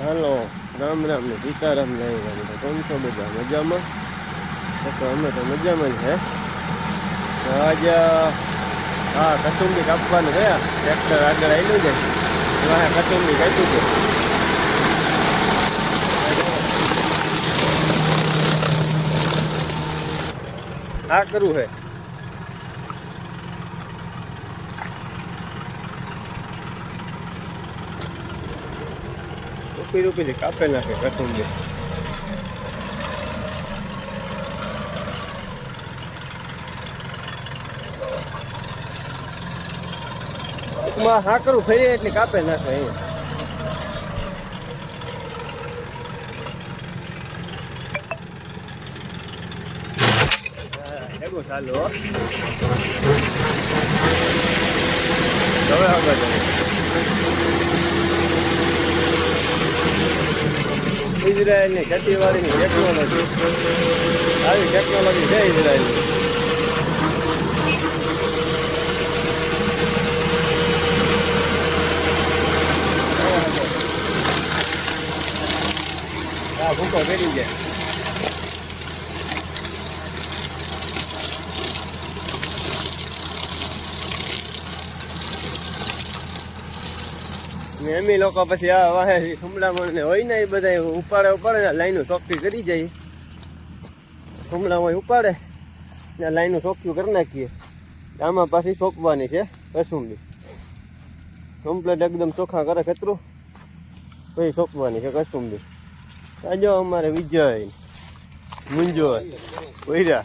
હાલો, રામ રામ ને સીતારામ ને તો કેમ છો બધા? મજામાં? તો અમે તો મજામાં જ છે આજે, હા કચુંબી કાપવાનું ગયા ટ્રેક્ટર આગળ આવેલું છે. એમાં કચુંબી કાપ્યું છે. આ કરવું છે રૂપી રૂપી કાપે નાખે કચુંબી ટૂંકમાં હા કરું ફરી એટલે કાપે નાખે એવું ચાલુ. હવે આગળ. ઇઝરાયલની ખેતીવાડીની ટેકનોલોજી આવી ટેકનોલોજી છે ઇઝરાયલની. ભૂકો ફેરી જાય ને લોકો પછી આ વાહે હુમલામણ ને હોય ને એ બધા ઉપાડે ઉપાડે ને લાઈનો ચોખ્ખી કરી જાય. હુમલામાં ઉપાડે ને લાઈનો ચોખ્ખું કરી નાખીએ. આમાં પાછી સોંપવાની છે કસુંબી કમ્પ્લેટ એકદમ ચોખ્ખા કરે ખતરું. પછી સોંપવાની છે કસુંબી આજો અમારે વિજય મુંજો કોઈરા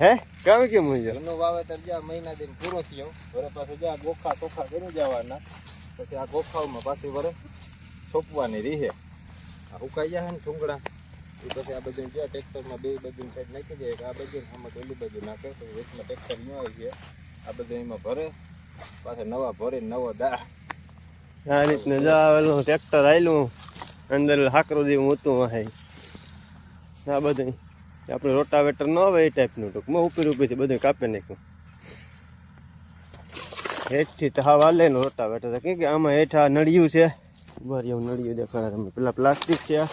હે? કામ હોય જાય એનું વાવેતર જ્યાં મહિના દિન પૂરો થયો. વરે પાછું જ્યાં ગોખા ચોખા કરી જવાના. પછી આ ગોખાઓમાં પાછી વરે છોપવાની રીહે. આ ઉકાઈ જાય ને ઠુંગડા એ પછી આ બધું જ્યાં ટ્રેક્ટરમાં બે બધું સાઈડ નાખી દે. આ બધું આમાં પેલી બાજુ નાખે. પછી વચમાં ટ્રેક્ટર ન આવી જાય આ બધું એમાં ભરે. પાછા નવા ભરે નવો દા. આ રીતને જો આવેલું ટ્રેક્ટર આવેલું અંદર હાકરો જેવું હતું આ બધું. આપણે રોટાવેટર ન આવે એ ટાઈપનું ટૂંકમાં ઉપર ઉપરથી બધું કાપી નાખ્યું. હેઠથી તો હાવ હાલે ને રોટાવેટર. કેમ કે આમાં હેઠ નળિયું છે. ઊભા એવું નળિયું દેખાડે તમે પેલા પ્લાસ્ટિક છે આ.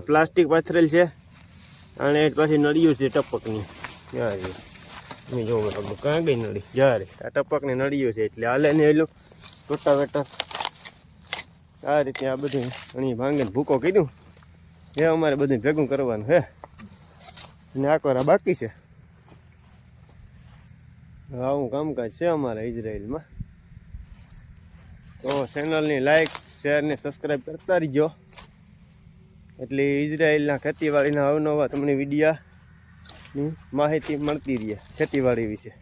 પ્લાસ્ટિક પાથરેલ છે. અને એ પાછી નળિયું છે, ટપકની. યાર તમે જોઉં આપણું કાં ગઈ નળી. જ્યારે આ ટપકની નળીઓ છે, એટલે હાલે ને એલું રોટાવેટર. આ રીતે આ બધું અણી ભાંગીને ભૂકો કીધું એ અમારે બધું ભેગું કરવાનું હે અને આ કોરા બાકી છે? આવું કામકાજ છે અમારા ઇઝરાયલમાં. તો ચેનલની લાઈક શેર ને સબસ્ક્રાઈબ કરતા રહીજો. એટલે ઇઝરાયલના ખેતીવાડીના અવનવા તમને વિડીયાની માહિતી મળતી રહે ખેતીવાડી વિશે.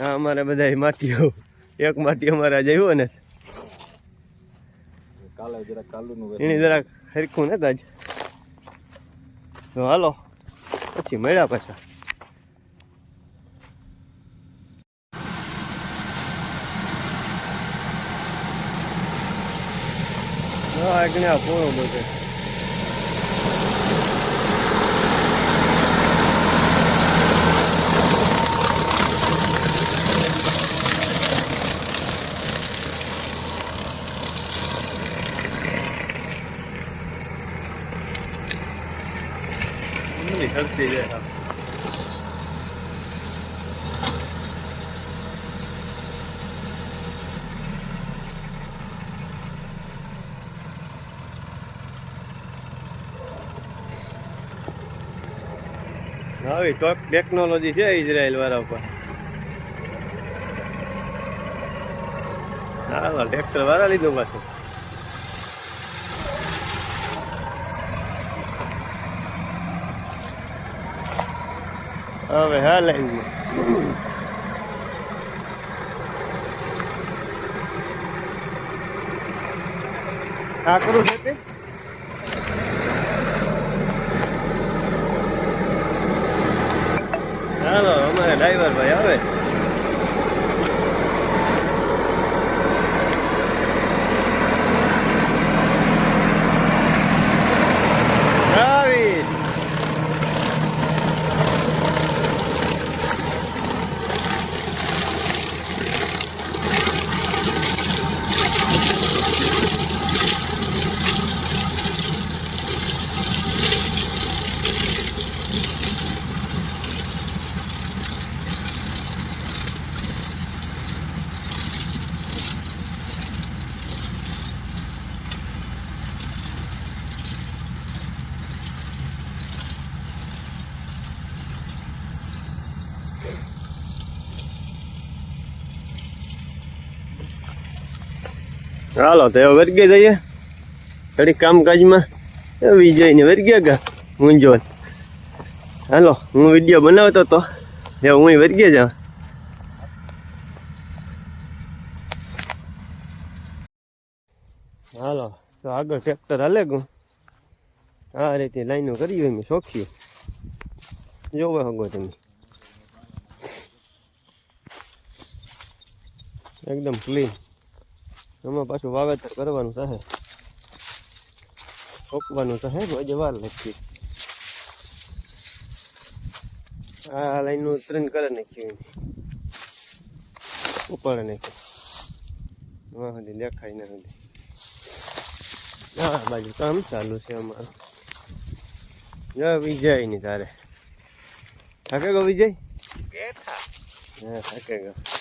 હા અમારે બધા માટીઓ એક માટી અમારે આવ્યો ને. કાલે જરા કાલુનું એની જરાક હરખું ને તાજ તો હાલો પછી મળ્યા પાછા. આગળ પૂરો બધે નહીં હરતી જાય ટેકનોલોજી છે ઇઝરાયલ વાળા ઉપર. હા ટ્રેક્ટર વાળા લીધું પાછું. હવે હા આવ્યું આ કરું છે તે? હાલો અમારે ડ્રાઈવર ભાઈ આવી. હાલો, તો હવે વર્ગે જઈએ. થોડીક કામકાજમાં. વિજયને વર્ગ્યા ગા, મૂંઝવણ. હાલો, હું વીડિયો બનાવતો હતો એ હું વર્ગે જાઉં. હાલો, તો આગળ ટ્રેક્ટર હાલે ગયું. આ રીતે લાઈનો કરી હોય મેં શોખ્યું જોવો હગો તમે. એકદમ ક્લીન આમાં પાછું વાવેતર કરવાનું થશે સોંપવાનું થશે રોજ વાર લાગતી આ લાઈનનું ત્રણ કરે નાખ્યું ઉપાડે નાખ્યું. હા સુધી દેખાય ના સુધી હા બાજુ કામ ચાલુ છે અમારું. જા વિજયની તારે. થાકે ગો વિજય હા થાકે ગો હા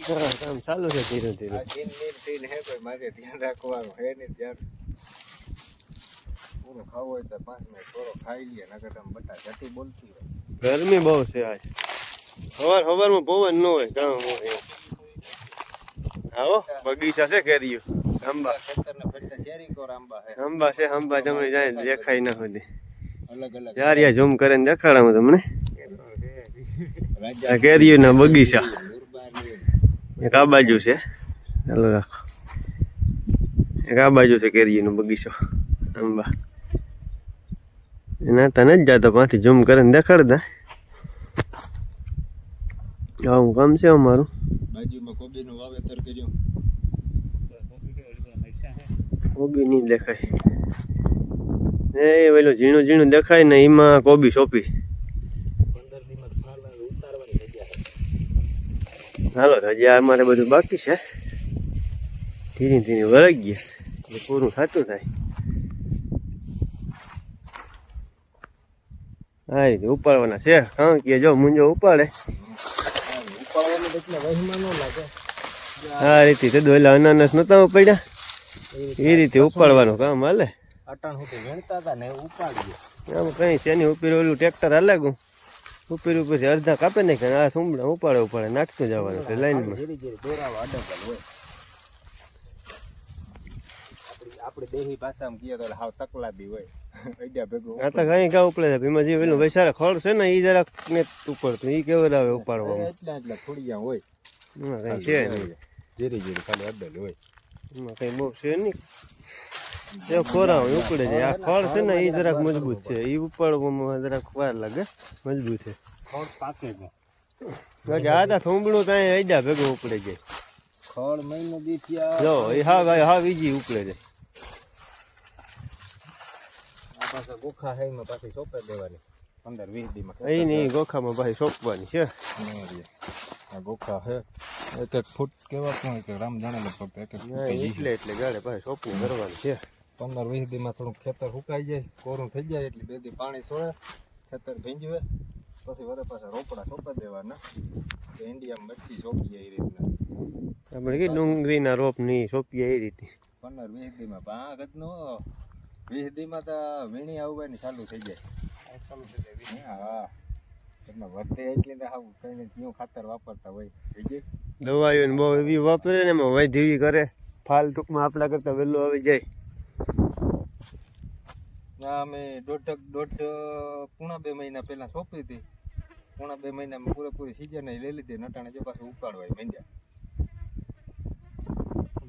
કામ ચાલુ છે ધીરે ધીરે. આ નીર દિન હે કોઈ મારે ધ્યાન રાખવાનું હે ને ધ્યાન પૂરો ખાવો હોય તો પાંચ મિનિટ થોડો ખાઈ લઈએ નકર તમે બટા જતી બોલતી હોય. ગરમી બહુ છે આજ. સવાર સવારમાં પવન ન હોય કામ હોય આવો બગીચા છે કેરીઓ. આંબા. આંબા છે આંબા તમે જાય દેખાય ના સુધી અલગ અલગ યાર યાર ઝૂમ કરીને દેખાડાવું તમને. રાજા આ કેરીઓના બગીચા. એક આ બાજુ છે. ચાલો રાખો. એક આ બાજુ છે કેરીનો બગીચો. આંબા. એના તને જ જાતો પાછી ઝૂમ કરીને દેખાડતા. આવું કામ છે અમારું? બાજુમાં કોબીનું વાવેતર કર્યું. કોબી નહીં દેખાય. એ પેલું ઝીણું ઝીણું દેખાય ને એમાં કોબી સોંપી પંદર દિવસ ફાલ ઉતારવાની જગ્યા છે હાલો તો હજી આ અમારે બધું બાકી છે. ધીરે ધીરે વળગી ગયા. પૂરું થતું થાય. હા રીતે ઉપાડવાના છે. હા કે જો મુંજો ઉપાડે. આ રીતે તો દોયલા અનાનસ નતા પડ્યા એ રીતે ઉપાડવાનું કામ હાલે. આમ કઈ છે નહીં ઉપર ઓલું ટ્રેક્ટર હાલે ગયું. ઉપર ઉપર અડધા કાપે નહીં ને આ સુંબડા ઉપાડે ઉપાડે નાખતું જવાનું છે લાઈનમાં ધીરે ધીરે દોરાવા અડકલ હોય. આપણે દેહી ભાષામાં કહીએ તો હાવ તકલાબી હોય. આ તો કઈ કા ઉપડે છે ને એ જરાક ને ઉપડતું એ કેવું આવે ઉપાડવામાં? કઈ બહુ છે નહીં. એ ખોરા ઉકળે ઉપડે છે. આ ફળ છે ને એ જરાક મજબૂત છે. એ ઉપાડવામાં જરાક વાર લાગે. મજબૂત છે. ફળ પાકે છે. બાકી આ તો થોંભળું ત્યાં અડ્યા ભેગું ઉપડે મહિનો જો એ હા ભાઈ હા બીજી ઉપડે છે. આ પાછા ગોખા હે એમાં પાછી સોંપે દેવાની. પંદર વીસ દીમાં. એ નહીં ગોખામાં પાછી સોંપવાની છે. આ ગોખા હે. એક એક ફૂટ કેવા પણ એક રામ જાણે લગભગ એક એક ના, એટલે એટલે ગાડે પાછી સોંપવું કરવાનું છે. પંદર વીસ દીમાં થોડુંક ખેતર સુકાઈ જાય કોરું થઈ જાય એટલે બે દી પાણી સોળે ખેતર ભીંજવે પછી વરે પાછા રોપડા સોંપા દેવાના. તો ઇન્ડિયામાં મચ્છી સોંપીએ એ રીતના. આપણે કે ડુંગળીના રોપની સોંપીએ એ રીતે. પંદર વીસ દીમાં પાંચ નો વીસ દીમાં તો વીણી આવવાની ચાલુ થઈ જાય. ચાલુ થઈ જાય હા. એટલે વધે એટલે તો આવું કઈને કયું ખાતર વાપરતા હોય. બીજી દવાઈઓ બહુ એવી વાપરે ને એમાં વૈધવી કરે. ફાલ ટૂંકમાં આપણા કરતાં વહેલું આવી જાય. અમે દોઢ દોઢ પૂણા બે મહિના પહેલાં સોંપી હતી. પૂણા બે મહિનામાં પૂરેપૂરી સિઝન લઈ લીધી નટાણે જો પાછું ઉપાડવાય માંડ્યા.